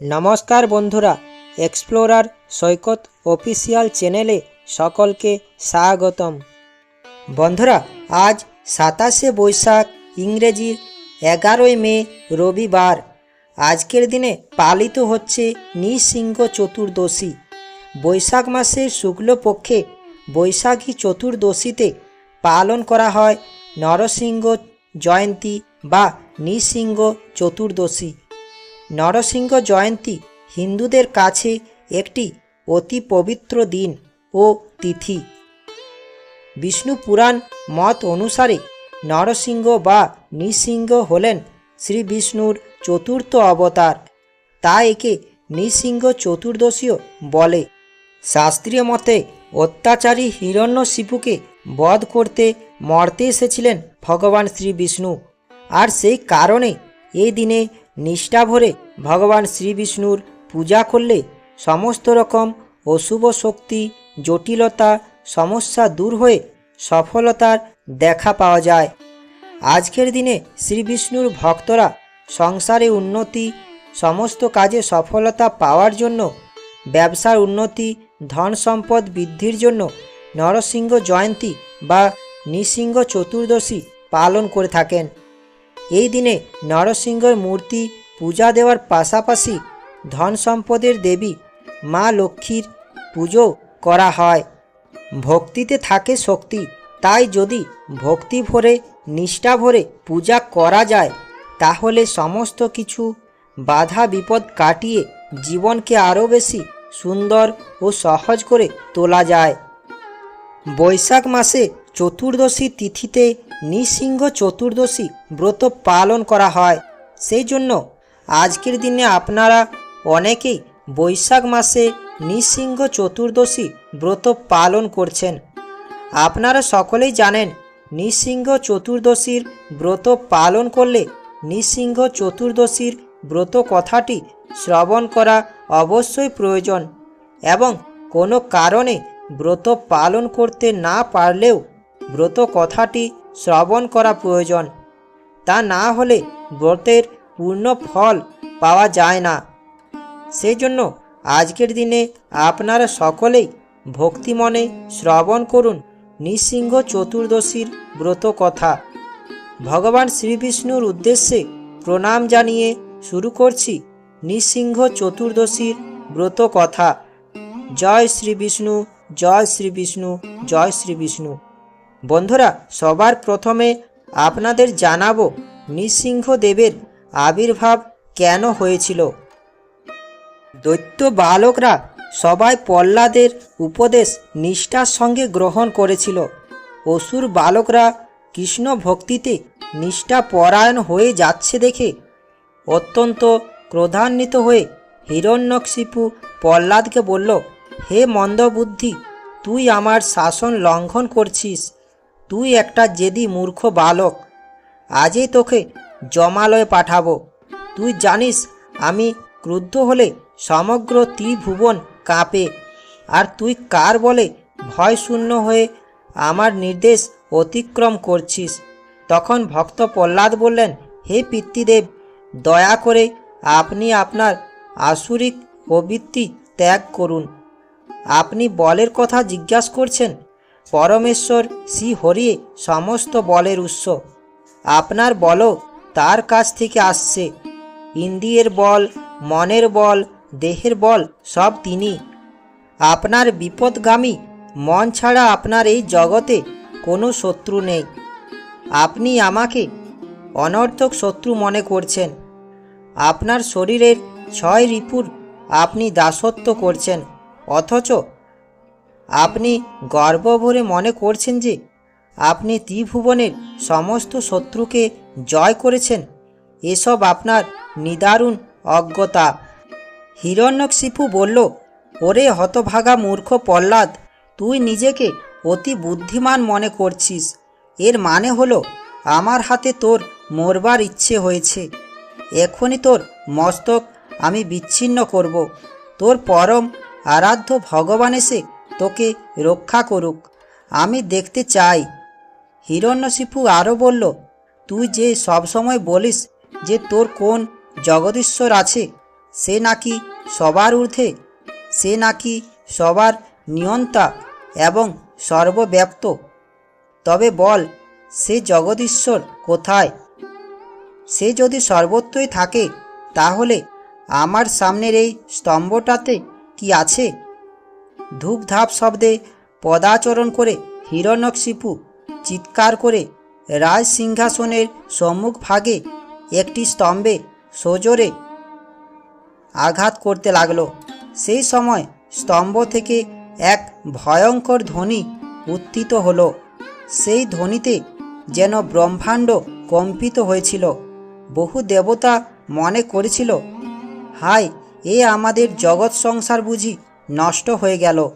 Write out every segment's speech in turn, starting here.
নমস্কার বন্ধুরা এক্সপ্লোরার সৈকত অফিসিয়াল চ্যানেলে সকলকে স্বাগতম। বন্ধুরা, আজ সাতাশে বৈশাখ, ইংরেজির এগারোই মে, রবিবার। আজকের দিনে পালিত হচ্ছে নৃসিংহ চতুর্দশী। বৈশাখ মাসের শুক্লপক্ষে বৈশাখী চতুর্দশীতে পালন করা হয় নরসিংহ জয়ন্তী বা নৃসিংহ চতুর্দশী। নরসিংহ জয়ন্তী হিন্দুদের কাছে একটি অতি পবিত্র দিন ও তিথি। বিষ্ণু পুরাণ মত অনুসারে নরসিংহ বা নৃসিংহ হলেন শ্রী বিষ্ণুর চতুর্থ অবতার। তা একে নৃসিংহ চতুর্দশীও বলে। শাস্ত্রীয় মতে অত্যাচারী হিরণ্যশিপুকে বধ করতে মর্তে এসেছিলেন ভগবান শ্রী বিষ্ণু। আর সেই কারণে এই দিনে নিষ্ঠা ভরে ভগবান শ্রী বিষ্ণুর পূজা করলে সমস্ত রকম অশুভ শক্তি, জটিলতা, সমস্যা দূর হয়ে সফলতার দেখা পাওয়া যায়। আজকের দিনে শ্রী বিষ্ণুর ভক্তরা সংসারে উন্নতি, সমস্ত কাজে সফলতা পাওয়ার জন্য, ব্যবসার উন্নতি, ধন সম্পদ বৃদ্ধির জন্য নরসিংহ জয়ন্তী বা নৃসিংহ চতুর্দশী পালন করে থাকেন। এই দিনে নরসিংহর মূর্তি পূজা দেওয়ার পাশাপাশি ধন সম্পদের দেবী মা লক্ষ্মীর পুজো করা হয়। ভক্তিতে থাকে শক্তি, তাই যদি ভক্তি ভরে, নিষ্ঠা ভরে পূজা করা যায়, তাহলে সমস্ত কিছু বাধা বিপদ কাটিয়ে জীবনকে আরও বেশি সুন্দর ও সহজ করে তোলা যায়। বৈশাখ মাসে চতুর্দশী তিথিতে নৃসিংহ চতুর্দশী ব্রত পালন করা হয়। সেই জন্য আজকের দিনে আপনারা অনেকেই বৈশাখ মাসে নৃসিংহ চতুর্দশী ব্রত পালন করছেন। আপনারা সকলেই জানেন, নৃসিংহ চতুর্দশীর ব্রত পালন করলে নৃসিংহ চতুর্দশীর ব্রত কথাটি শ্রবণ করা অবশ্যই প্রয়োজন এবং কোনো কারণে ব্রত পালন করতে না পারলেও ব্রত কথাটি শ্রবণ করা প্রয়োজন। তা না হলে ব্রতের পূর্ণ ফল পাওয়া যায় না। সেই জন্য আজকের দিনে আপনারা সকলেই ভক্তিমনে শ্রবণ করুন নৃসিংহ চতুর্দশীর ব্রত কথা। ভগবান শ্রীবিষ্ণুর উদ্দেশ্যে প্রণাম জানিয়ে শুরু করছি নৃসিংহ চতুর্দশীর ব্রত কথা। জয় শ্রী বিষ্ণু জয় শ্রী বিষ্ণু জয় শ্রী বিষ্ণু বন্ধুরা, সবার প্রথমে আপনাদের জানাব নৃসিংহ দেবের আবির্ভাব কেন হয়েছিল। দৈত্য বালকরা সবাই প্রহ্লাদের উপদেশ নিষ্ঠার সঙ্গে গ্রহণ করেছিল। অসুর বালকরা কৃষ্ণ ভক্তিতে নিষ্ঠা পরায়ণ হয়ে যাচ্ছে দেখে অত্যন্ত ক্রোধান্বিত হয়ে হিরণ্যকশিপু প্রহ্লাদকে বলল, হে মন্দবুদ্ধি, তুই আমার শাসন লঙ্ঘন করছিস। তুই একটা জেদি মূর্খ বালক। আজই তোকে জমালয়ে পাঠাবো। তুই জানিস, আমি ক্রুদ্ধ হলে সমগ্র ত্রিভুবন কাঁপে, আর তুই কার বলে ভয় শূন্য হয়ে আমার নির্দেশ অতিক্রম করছিস? তখন ভক্ত প্রহ্লাদ বললেন, হে পিতৃদেব, দয়া করে আপনি আপনার আসুরিক প্রবৃত্তি ত্যাগ করুন। আপনি বলের কথা জিজ্ঞাসা করছেন পরমেশ্বর শ্রী হরিয়ে সমস্ত বলের উৎস। আপনার বলও তার কাছ থেকে আসছে। ইন্দ্রিয়ের বল, মনের বল, দেহের বল সব তিনি। আপনার বিপদগামী মন ছাড়া আপনার এই জগতে কোনো শত্রু নেই। আপনি আমাকে অনর্থক শত্রু মনে করছেন। আপনার শরীরের ছয় রিপুর আপনি দাসত্ব করছেন, অথচ আপনি গর্ব ভরে মনে করছেন যে আপনি ত্রিভুবনের সমস্ত শত্রুকে জয় করেছেন। এসব আপনার নিদারুণ অজ্ঞতা। হিরণ্যকশিপু বলল, ওরে হতভাগা মূর্খ প্রহ্লাদ, তুই নিজেকে অতি বুদ্ধিমান মনে করছিস। এর মানে হলো, আমার হাতে তোর মরবার ইচ্ছে হয়েছে। এখনই তোর মস্তক আমি বিচ্ছিন্ন করব। তোর পরম আরাধ্য ভগবান এসে তোকে রক্ষা করুক। আমি দেখতে চাই। হিরণ্যশিপু আরও বলল, তুই যে সবসময় বলিস যে তোর কোন জগদীশ্বর আছে, সে নাকি সবার ঊর্ধ্বে, সে নাকি সবার নিয়ন্তা এবং সর্বব্যাপ্ত। তবে বল, সে জগদীশ্বর কোথায়? সে যদি সর্বত্রই থাকে, তাহলে আমার সামনের এই স্তম্ভটাতে কি আছে? ধূপধাপ শব্দে পদাচরণ করে হিরণ্যকশিপু চিৎকার করে রাজ সিংহাসনের সম্মুখ ভাগে একটি স্তম্ভে সজোরে আঘাত করতে লাগল। সেই সময় স্তম্ভ থেকে এক ভয়ঙ্কর ধ্বনি উত্থিত হলো। সেই ধ্বনিতে যেন ব্রহ্মাণ্ড কম্পিত হয়েছিল। বহু দেবতা মনে করেছিল, হায়, এ আমাদের জগৎ সংসার বুঝি নষ্ট হয়ে গেল।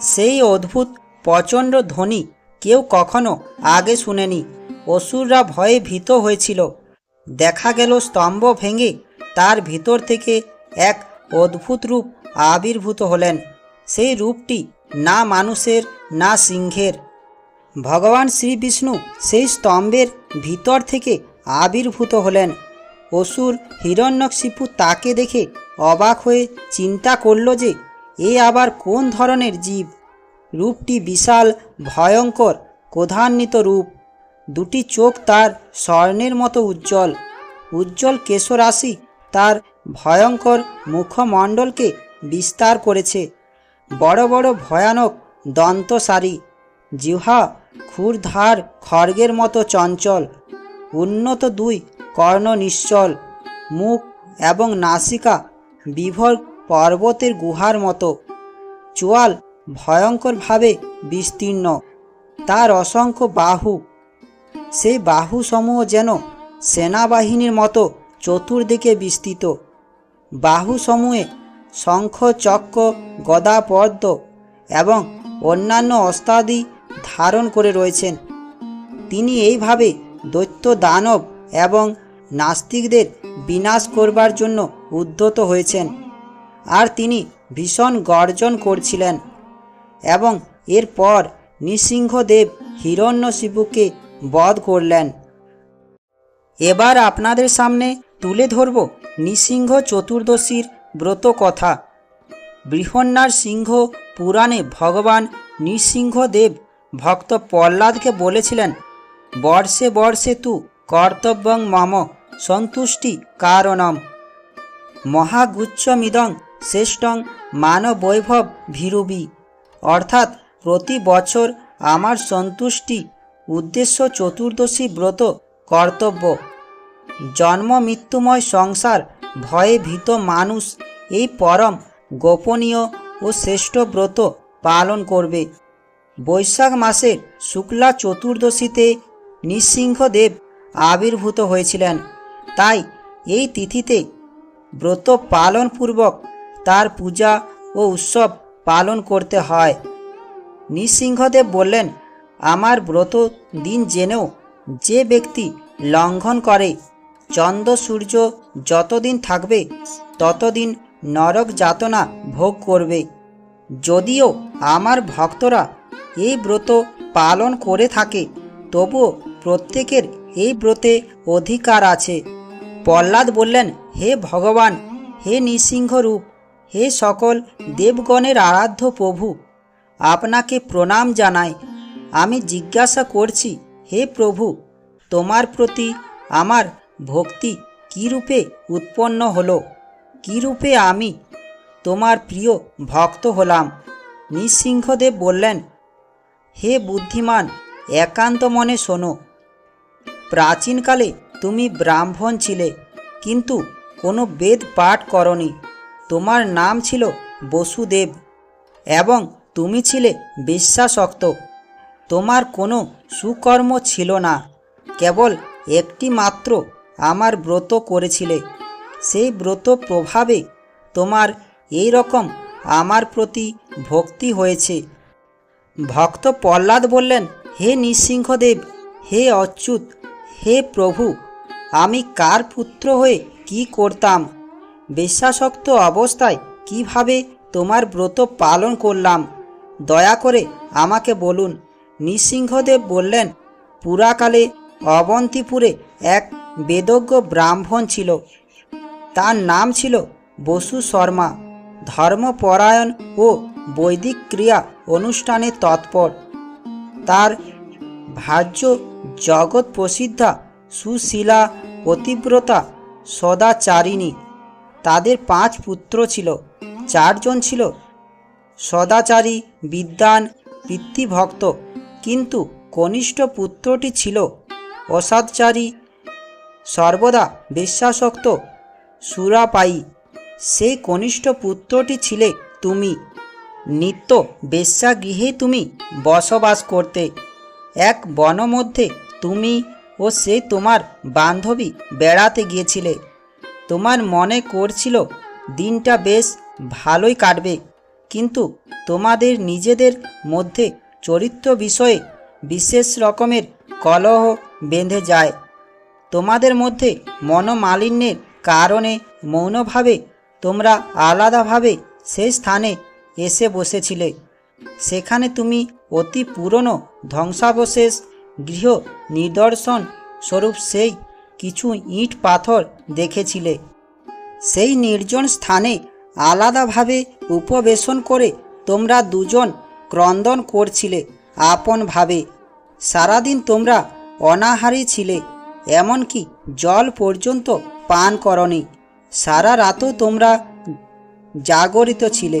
সেই অদ্ভুত, প্রচণ্ড ধ্বনি কেউ কখনো আগে শুনেনি। অসুররা ভয়ে ভীত হয়েছিল। দেখা গেল স্তম্ভ ভেঙে তার ভিতর থেকে এক অদ্ভুত রূপ আবির্ভূত হলেন। সেই রূপটি না মানুষের, না সিংহের। ভগবান শ্রী বিষ্ণু সেই স্তম্ভের ভিতর থেকে আবির্ভূত হলেন। অসুর হিরণ্যকশিপু তাকে দেখে অবাক হয়ে চিন্তা করল যে এ আবার কোন ধরনের জীব? রূপটি বিশাল, ভয়ঙ্কর, ক্রোধান্বিত রূপ। দুটি চোখ তার স্বর্ণের মতো উজ্জ্বল। উজ্জ্বল কেশরাশি তার ভয়ঙ্কর মুখমণ্ডলকে বিস্তার করেছে। বড় বড় ভয়ানক দন্তসারি, জিহ্বা, ক্ষুরধার খড়গের মতো চঞ্চল। উন্নত দুই কর্ণ নিশ্চল। মুখ এবং নাসিকা বিভর পর্বতের গুহার মতো। চোয়াল ভয়ঙ্করভাবে বিস্তীর্ণ। তার অসংখ্য বাহু। সেই বাহুসমূহ যেন সেনাবাহিনীর মতো চতুর্দিকে বিস্তৃত। বাহুসমূহে শঙ্খ, চক্র, গদা, পদ্ম এবং অন্যান্য অস্তাদি ধারণ করে রয়েছেন। তিনি এইভাবে দৈত্য দানব এবং নাস্তিকদের বিনাশ করবার জন্য উদ্যত হয়েছেন। আর তিনি ভীষণ গর্জন করছিলেন এবং এরপর নৃসিংহদেব হিরণ্যশিবুকে বধ করলেন। এবার আপনাদের সামনে তুলে ধরব নৃসিংহ চতুর্দশীর ব্রত কথা। বৃহন্নার সিংহ পুরাণে ভগবান নৃসিংহদেব ভক্ত প্রহ্লাদকে বলেছিলেন, বর্ষে বর্ষে তু কর্তব্যং মম সন্তুষ্টি কারণম। মহাগুচ্ছমিদং শ্রেষ্ঠং মানবৈভব ভীরুবি। অর্থাৎ প্রতি বছর আমার সন্তুষ্টি উদ্দেশ্য চতুর্দশী ব্রত কর্তব্য। জন্ম মৃত্যুময় সংসার ভয়ে ভীত মানুষ এই পরম গোপনীয় ও শ্রেষ্ঠ ব্রত পালন করবে। বৈশাখ মাসের শুক্লা চতুর্দশীতে নৃসিংহদেব আবির্ভূত হয়েছিলেন। তাই এই তিথিতে ব্রত পালনপূর্বক তার পূজা ও উৎসব পালন করতে হয়। নৃসিংহদেব বললেন, আমার ব্রত দিন জেনেও যে ব্যক্তি লঙ্ঘন করে, চন্দ্র, সূর্য যতদিন থাকবে, ততদিন নরক যাতনা ভোগ করবে। যদিও আমার ভক্তরা এই ব্রত পালন করে থাকে, তবুও প্রত্যেকের এই ব্রতে অধিকার আছে। প্রহ্লাদ বললেন, হে ভগবান, হে নৃসিংহরূপ হে সকল দেবগণের আরাধ্য প্রভু, আপনাকে প্রণাম জানাই। আমি জিজ্ঞাসা করছি, হে প্রভু, তোমার প্রতি আমার ভক্তি কী রূপে উৎপন্ন হলো? কী রূপে আমি তোমার প্রিয় ভক্ত হলাম? নৃসিংহদেব বললেন, হে বুদ্ধিমান, একান্ত মনে শোনো। প্রাচীনকালে তুমি ব্রাহ্মণ ছিলে, কিন্তু কোনো বেদ পাঠ করনি। তোমার নাম ছিল বসুদেব এবং তুমি ছিলে বিশ্বাসক্ত। তোমার কোনো সুকর্ম ছিল না। কেবল একটি মাত্র আমার ব্রত করেছিলে। সেই ব্রত প্রভাবে তোমার এই রকম আমার প্রতি ভক্তি হয়েছে। ভক্ত প্রহ্লাদ বললেন, হে নৃসিংহদেব, হে অচ্যুত, হে প্রভু, আমি কার পুত্র হয়ে কি করতাম? বিশ্বাসক্ত অবস্থায় কীভাবে তোমার ব্রত পালন করলাম? দয়া করে আমাকে বলুন। নৃসিংহদেব বললেন, পুরাকালে অবন্তিপুরে এক বেদজ্ঞ ব্রাহ্মণ ছিল। তার নাম ছিল বসু শর্মা। ধর্মপরায়ণ ও বৈদিক ক্রিয়া অনুষ্ঠানে তৎপর। তার ভার্য জগৎ প্রসিদ্ধা সুশীলা পতিব্রতা সদাচারিণী। তাদের পাঁচ পুত্র ছিল, চারজন ছিল। সদাচারী, বিদ্বান, পিতৃভক্ত, কিন্তু কনিষ্ঠ পুত্রটি ছিল অসাদচারী সর্বদা বিশ্বাসক্ত, সুরাপায়ী। সেই কনিষ্ঠ পুত্রটি ছিলে তুমি, নিত্য বেশ্যাগৃহে তুমি বসবাস করতে। এক বন মধ্যে তুমি ও সে তোমার বান্ধবী বেড়াতে গিয়েছিলে। তোমার মনে করছিল দিনটা বেশ ভালোই কাটবে, কিন্তু তোমাদের নিজেদের মধ্যে চরিত্র বিষয়ে বিশেষ রকমের কলহ বেঁধে যায়। তোমাদের মধ্যে মনোমালিন্যের কারণে মৌনভাবে তোমরা আলাদাভাবে সেই স্থানে এসে বসেছিলে। সেখানে তুমি অতি পুরনো ধ্বংসাবশেষ গৃহ নিদর্শন স্বরূপ সেই কিছু ইট পাথর দেখেছিলে। সেই নির্জন স্থানে আলাদাভাবে উপবেশন করে তোমরা দুজন ক্রন্দন করছিলে আপনভাবে সারাদিন তোমরা অনাহারী ছিলে, এমনকি জল পর্যন্ত পান করনি। সারা রাতও তোমরা জাগরিত ছিলে।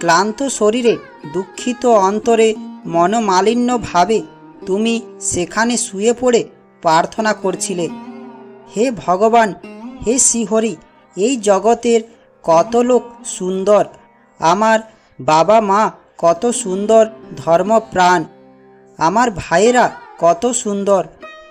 ক্লান্ত শরীরে দুঃখিত অন্তরে মনোমালিন্যভাবে তুমি সেখানে শুয়ে পড়ে প্রার্থনা করছিলে। হে ভগবান, হে শ্রীহরি, এই জগতের কত লোক সুন্দর। আমার বাবা মা কত সুন্দর ধর্মপ্রাণ। আমার ভাইয়েরা কত সুন্দর,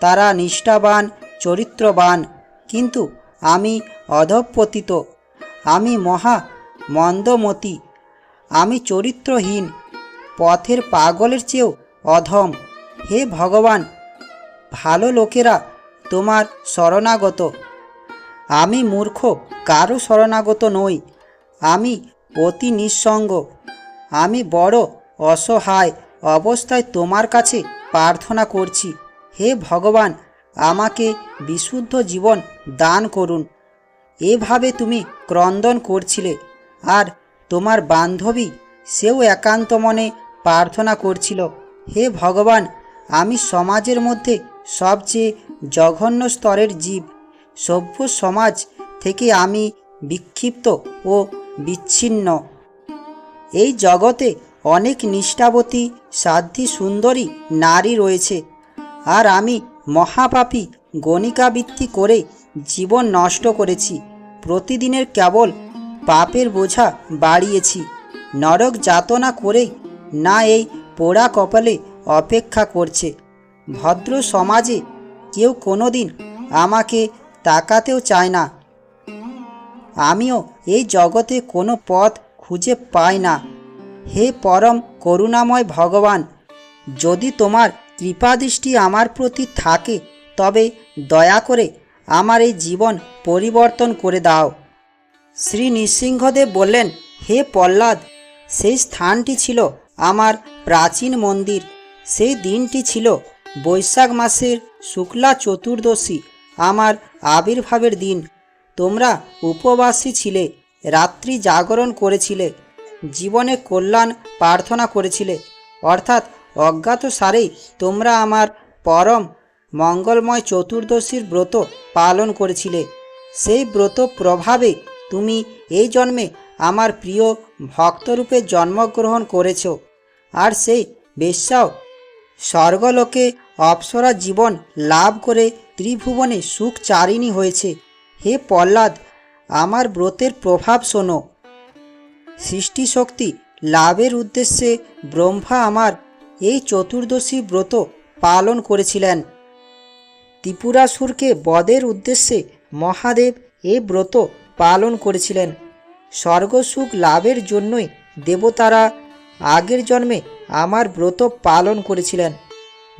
তারা নিষ্ঠাবান, চরিত্রবান। কিন্তু আমি অধপতিত, আমি মহা মন্দমতি, আমি চরিত্রহীন, পথের পাগলের চেয়েও অধম। হে ভগবান, ভালো লোকেরা তোমার শরণাগত। আমি মূর্খ, কারও শরণাগত নই। আমি অতি নিঃসঙ্গ। আমি বড় অসহায় অবস্থায় তোমার কাছে প্রার্থনা করছি। হে ভগবান, আমাকে বিশুদ্ধ জীবন দান করুন। এভাবে তুমি ক্রন্দন করছিলে, আর তোমার বান্ধবী সেও একান্ত মনে প্রার্থনা করছিল। হে ভগবান, আমি সমাজের মধ্যে সবচেয়ে জঘন্য স্তরের জীব, সভ্য সমাজ থেকে আমি বিক্ষিপ্ত ও বিচ্ছিন্ন। এই জগতে অনেক নিষ্ঠাবতী, সাধ্যী, সুন্দরী নারী রয়েছে, আর আমি মহাপাপী, গণিকাবৃত্তি করে জীবন নষ্ট করেছি। প্রতিদিনের কেবল পাপের বোঝা বাড়িয়েছি। নরক যাতনা করেই না এই পোড়া কপালে অপেক্ষা করছে। ভদ্র সমাজে কেউ কোনো দিন আমাকে তাকাতেও চায় না। আমিও এই জগতে কোনো পথ খুঁজে পাই না। হে পরম করুণাময় ভগবান, যদি তোমার কৃপাদৃষ্টি আমার প্রতি থাকে, তবে দয়া করে আমার এই জীবন পরিবর্তন করে দাও। শ্রী নৃসিংহদেব বললেন, হে প্রহ্লাদ, সেই স্থানটি ছিল আমার প্রাচীন মন্দির। সেই দিনটি ছিল বৈশাখ মাসের শুক্লা চতুর্দশী আমার আবির্ভাবের দিন। তোমরা উপবাসী ছিলে, রাত্রি জাগরণ করেছিলে, জীবনে কল্যাণ প্রার্থনা করেছিলে। অর্থাৎ অজ্ঞাত সারেই তোমরা আমার পরম মঙ্গলময় চতুর্দশীর ব্রত পালন করেছিলে। সেই ব্রত প্রভাবে তুমি এই জন্মে আমার প্রিয় ভক্তরূপে জন্মগ্রহণ করেছ। আর সেই বেশ্যাও স্বর্গলোকে অপ্সরা জীবন লাভ করে ত্রিভুবনে সুখ চারিণী হয়েছে। হে প্রহ্লাদ, আমার ব্রতের প্রভাব শোনো। সৃষ্টিশক্তি লাভের উদ্দেশ্যে ব্রহ্মা আমার এই চতুর্দশী ব্রত পালন করেছিলেন। ত্রিপুরাসুরকে বদের উদ্দেশ্যে মহাদেব এই ব্রত পালন করেছিলেন। স্বর্গসুখ লাভের জন্যই দেবতারা আগের জন্মে আমার ব্রত পালন করেছিলেন।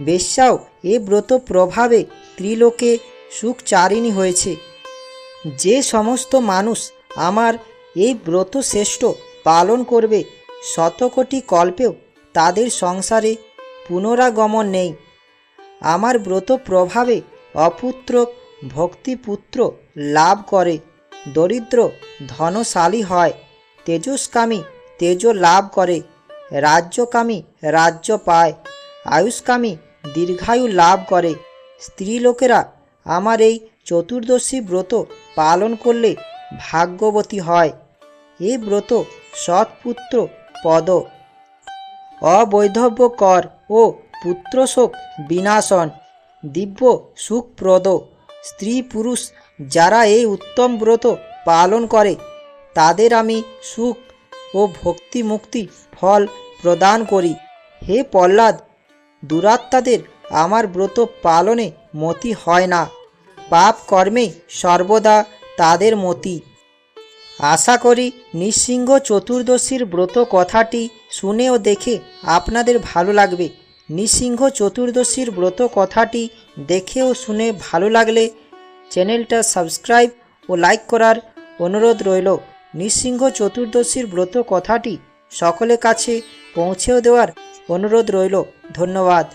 বেশ্যাও এ ব্রত প্রভাবে ত্রিলোকে সুখচারিণী হয়েছে। যে সমস্ত মানুষ আমার এই ব্রত শ্রেষ্ঠ পালন করবে শতকোটি কল্পেও তাদের সংসারে পুনরাগমন নেই। আমার ব্রত প্রভাবে অপুত্র ভক্তিপুত্র লাভ করে, দরিদ্র ধনশালী হয়, তেজস্কামী তেজ লাভ করে। রাজ্যকামী রাজ্য পায় আয়ুষ্কামী দীর্ঘায়ু লাভ করে। স্ত্রীলোকেরা আমার এই চতুর্দশী ব্রত পালন করলে ভাগ্যবতী হয়। এই ব্রত সৎপুত্র পদ। অবৈধব্য কর ও পুত্রশোক বিনাশন, দিব্য সুখপ্রদ। স্ত্রী পুরুষ যারা এই উত্তম ব্রত পালন করে, তাদের আমি সুখ ও ভক্তি মুক্তি ফল প্রদান করি। হে প্রহ্লাদ, দুরাত্মাদের আমার ব্রত পালনে মতি হয় না। পাপ কর্মে সর্বদা তাদের মতি। আশা করি নৃসিংহ চতুর্দশীর ব্রত কথাটি শুনে ও দেখে আপনাদের ভালো লাগবে। নৃসিংহ চতুর্দশীর ব্রত কথাটি দেখে ও শুনে ভালো লাগলে চ্যানেলটা সাবস্ক্রাইব ও লাইক করার অনুরোধ রইল। নৃসিংহ চতুর্দশীর ব্রত কথাটি সকলের কাছে পৌঁছেও দেওয়ার অনুরোধ রইল। ধন্যবাদ।